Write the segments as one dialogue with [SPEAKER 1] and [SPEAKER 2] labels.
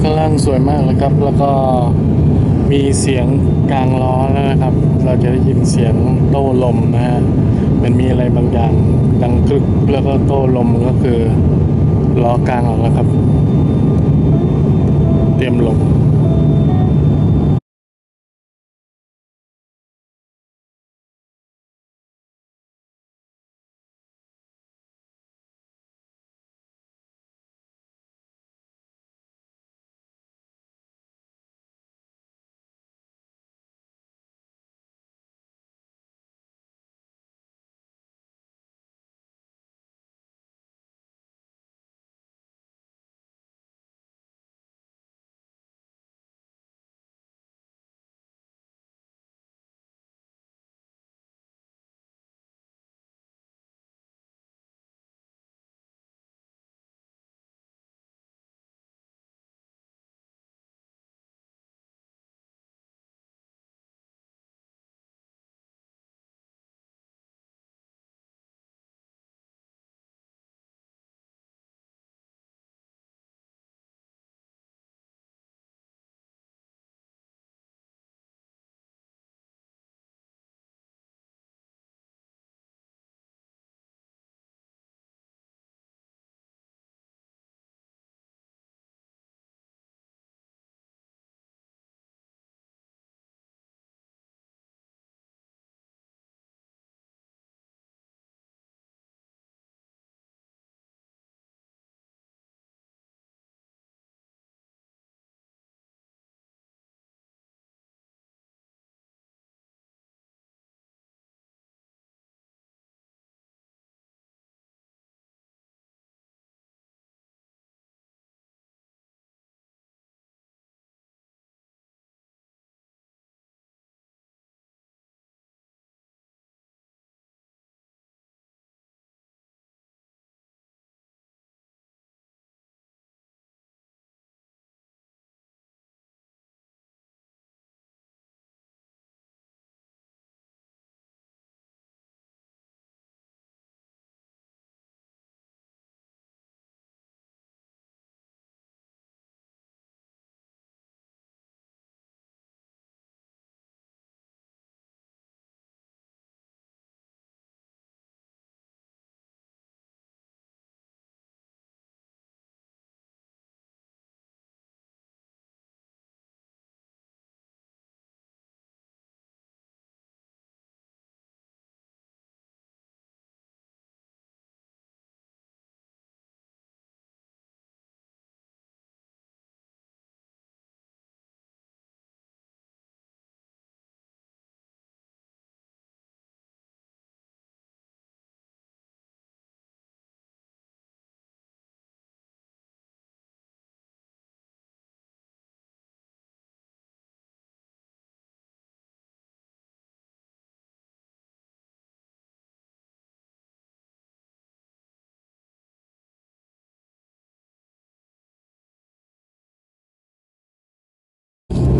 [SPEAKER 1] ข้างล่างสวยมากเลยครับ แล้วก็มีเสียงกลางล้อแล้วนะครับ เราจะได้ยินเสียงโต้ลมนะฮะมันมีอะไรบางอย่างดังกรึกแล้วก็โต้ลมก็คือล้อกลางออกแล้วครับ เตรียมลง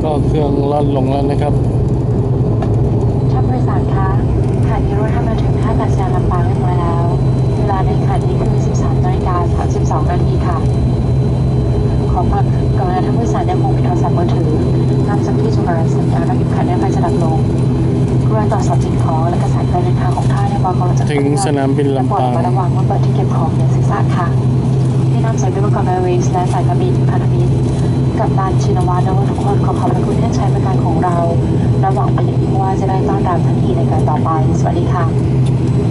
[SPEAKER 1] ก็เครื่องล่อนลงแล้วนะครับ
[SPEAKER 2] ท่านผู้โดยสารคะขณะนี้รถทำมาถึงท่าอากาศยานลำปางเรียบร้อยแล้ว เวลาในขณะนี้คือ 13นาฬิกา32นาทีค่ะ ขอความกรุณาท่านผู้โดยสารยังคงปิดโทรศัพท์มือถือนำสักที่จุฬาสัญญาณและปิดขันได้ไฟจะดับลงกรุณาตรวจสอบสิ่งของและเอกสารการเดินทางของท่านในวันก่อนจะ
[SPEAKER 1] ถึงสนามบินลำปาง
[SPEAKER 2] และโปรดระมัดระวังเมื่อเปิดที่เก็บของอย่างศึกษาค่ะที่นำสายบินประกอบแอร์เวย์และสายการบินพันธมิตร กับตันชินวัตรและว่าทุกคนขอขอบพระคุณที่ใช้บริการของเราและหวังเป็นอย่างยิ่งว่าจะได้ต้อนรับทันทีในการต่อไป สวัสดีค่ะ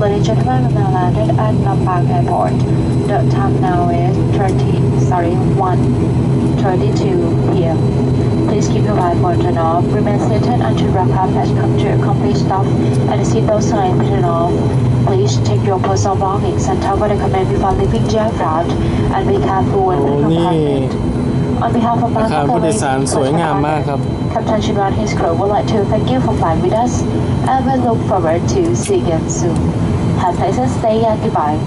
[SPEAKER 2] Ladies and gentlemen, we now landed at Lampang Airport. The time now is 30, sorry, 1:32 p.m. Please keep your light bulb turned off. Remain seated until aircraft has come to a complete stop and the seatbelt sign turned off. Please check your personal belongings and cover the command before leaving the aircraft and be careful when
[SPEAKER 1] โอ้
[SPEAKER 2] leaving
[SPEAKER 1] นี่
[SPEAKER 2] compartment. On behalf of
[SPEAKER 1] อาคาร
[SPEAKER 2] Bangkok
[SPEAKER 1] ผู้โดย
[SPEAKER 2] Airways
[SPEAKER 1] สารสวยงามมากครับ
[SPEAKER 2] Captain Shimon and his crew would like to thank you for flying with us and we look forward to seeing you soon. Have a pleasant stay and goodbye.